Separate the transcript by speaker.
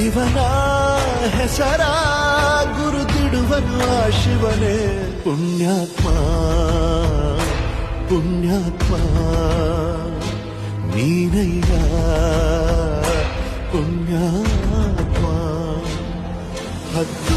Speaker 1: ಇವನ ಹೆಸರ ಗುರುತಿಡುವನು ಆ ಶಿವನೇ ಪುಣ್ಯಾತ್ಮ ಪುಣ್ಯಾತ್ಮ ನೀನಯ್ಯ ಪುಣ್ಯಾತ್ಮ ಹತ್ತು